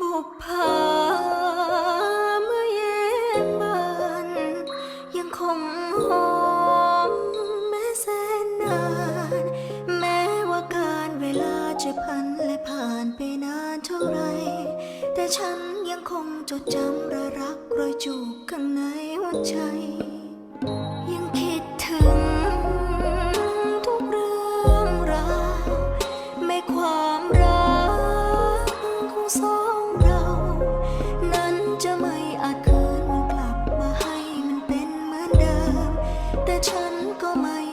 บุพภาเมื่อเย็นบานยังคงหอมแม้แสนนาน แม้ว่าการเวลาจะพันและผ่านไปนานเท่าไร แต่ฉันยังคงจดจำระรักรอยจูบข้างในหัวใจ tay chân có mây